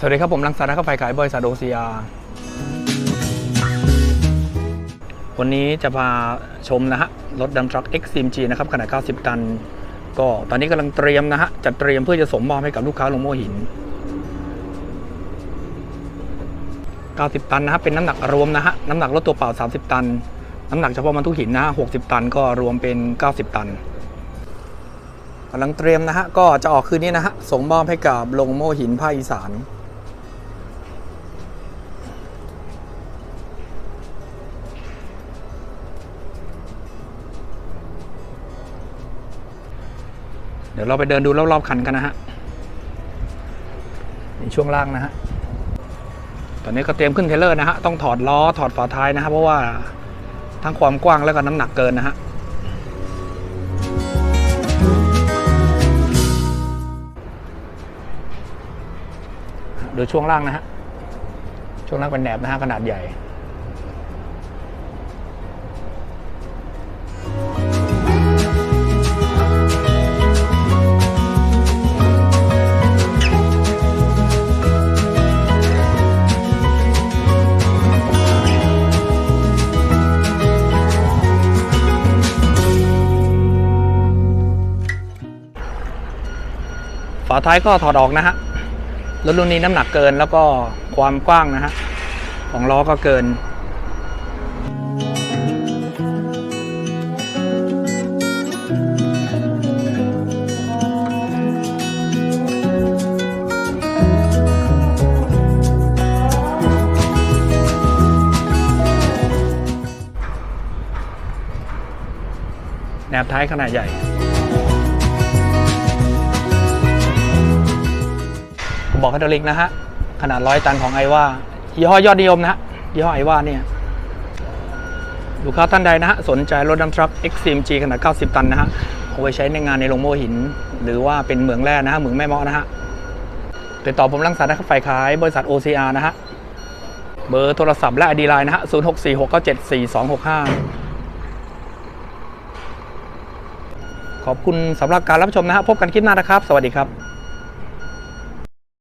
สวัสดีครับผมรังสรรค์นักไฟขายบริษัทโอซีอาวันนี้จะพาชมนะฮะรถดัมทรัค X c m g นะครับขนาด 90 ตัน ก็ตอนนี้กำลังเตรียมนะฮะจัดเตรียมเพื่อจะส่งมอบให้กับลูกค้าลงโมหิน 90 ตันนะฮะเป็นน้ำหนักรวมนะฮะน้ำหนักรถตัวเปล่า 30 ตัน น้ำหนักเฉพาะบรรทุกหินนะฮะ60 ตันก็รวมเป็น 90 ตันกำลังเตรียมนะฮะก็จะออกคืนนี้นะฮะส่งมอบให้กับลงโมหินภาคอีสาน ดี๋ยวเราไปเดินดูรอบๆคันกันนะฮะนี่ช่วงล่างนะฮะตอนนี้ก็เตรียมขึ้นเทเลอร์นะฮะต้องถอดล้อถอดฝาท้ายนะฮะเพราะว่าทั้งความกว้างแล้วก็น้ำหนักเกินนะฮะดูช่วงล่างนะฮะช่วงล่างเป็นแหนบนะฮะขนาดใหญ่ ฝาท้ายก็ถอดออกนะฮะรถรุ่นนี้น้ำหนักเกินแล้วก็ความกว้างนะฮะของล้อก็เกินแนบท้ายขนาดใหญ่ บอกไฮดรอลิกนะฮะ ขนาดร้อยตันของไอว่ายี่ห้อยอดนิยมนะฮะยี่ห้อไอว่าเนี่ยลูกค้าท่านใดนะฮะ สนใจรถดัมทรัค XCMG ขนาด 90 ตันนะฮะเอาไว้ใช้ในงานในโรงโม่หิน หรือว่าเป็นเหมืองแร่นะฮะเหมืองแม่มาะนะฮะติดต่อผมรังสรรค์นะครับฝ่ายขายบริษัท OCR นะฮะเบอร์โทรศัพท์และ ID Line นะฮะ 0646974265 ขอบคุณสำหรับการรับชมนะฮะ พบกันคลิปหน้านะครับ สวัสดีครับ